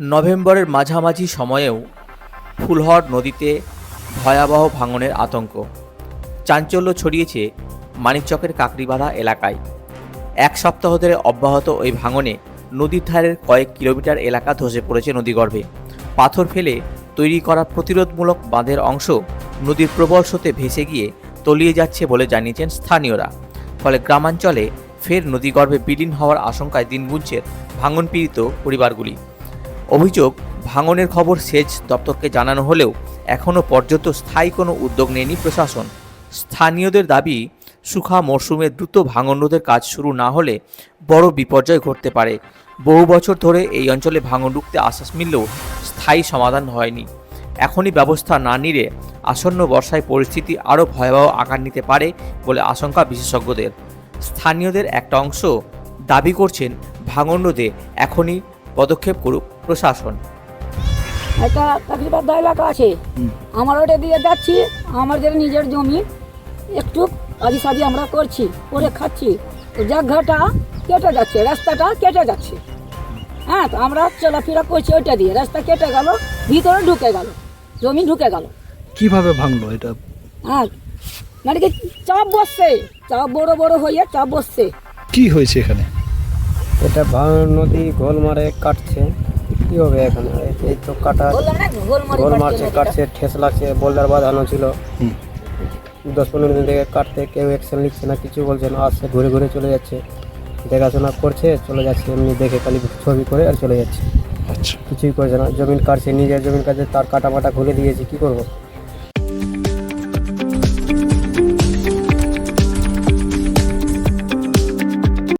নভেম্বরের মাঝামাঝি সময়েও ফুলহর নদীতে ভয়াবহ ভাঙনের আতঙ্ক। চাঞ্চল্য ছড়িয়েছে মানিকচকের কাকরিবাধা এলাকায়। এক সপ্তাহ ধরে অব্যাহত ওই ভাঙনে নদীর ধারের কয়েক কিলোমিটার এলাকা ধসে পড়েছে নদীগর্ভে। পাথর ফেলে তৈরি করা প্রতিরোধমূলক বাঁধের অংশ নদীর প্রবল স্রোতে ভেসে গিয়ে তলিয়ে যাচ্ছে বলে জানিয়েছেন স্থানীয়রা। ফলে গ্রামাঞ্চলে ফের নদীগর্ভে বিলীন হওয়ার আশঙ্কায় দিন গুনছে ভাঙন পীড়িত পরিবারগুলি। অভিযোগ, ভাঙনের খবর সেচ দপ্তরকে জানানো হলেও এখনও পর্যন্ত স্থায়ী কোনো উদ্যোগ নেয়নি প্রশাসন। স্থানীয়দের দাবি, সুখা মরশুমে দ্রুত ভাঙন রোধের কাজ শুরু না হলে বড় বিপর্যয় ঘটতে পারে। বহু বছর ধরে এই অঞ্চলে ভাঙন রুখতে আশ্বাস মিললেও স্থায়ী সমাধান হয়নি। এখনই ব্যবস্থা না নিলে আসন্ন বর্ষায় পরিস্থিতি আরও ভয়াবহ আকার নিতে পারে বলে আশঙ্কা বিশেষজ্ঞদের। স্থানীয়দের একটা অংশ দাবি করছেন, ভাঙন রোধে এখনই পদক্ষেপ করুক প্রশাসন। একটা চাকরিবাদ্ধ এলাকা আছে। আমার ওটা দিয়ে যাচ্ছি আমাদের নিজের জমি একটু আদি সাদি আমরা করছি করে খাচ্ছি। তো জায়গাটা কেটে যাচ্ছে রাস্তাটা কেটে যাচ্ছে। হ্যাঁ তো আমরা চলাফেরা করছি ওইটা দিয়ে। রাস্তা কেটে গেল ভিতরে ঢুকে গেল জমি ঢুকে গেল। কীভাবে ভাঙলো এটা? হ্যাঁ মানে কি চাপ বসছে চাপ বড় বড় হয়ে চাপ বসছে। কি হয়েছে এখানে? এটা ভাঙন নদী গোল মারে কাটছে। কি হবে এখানে? এই- এই তো কাটা গোল মারছে কাটছে ঠেস লাগছে বোল্ডার বাঁধানো ছিল। দশ পনেরো দিন থেকে কাটতে কেউ অ্যাকশন নিচ্ছে না কিছু বলছে না। আসছে ঘুরে ঘুরে চলে যাচ্ছে। দেখাশোনা করছে চলে যাচ্ছে এমনি দেখে খালি ছবি করে আর চলে যাচ্ছে। আচ্ছা। কিছুই করছে না। জমিন কাটছে নিজের জমিন কাটছে তার কাটা মাটা খুলে দিয়েছে কি করব?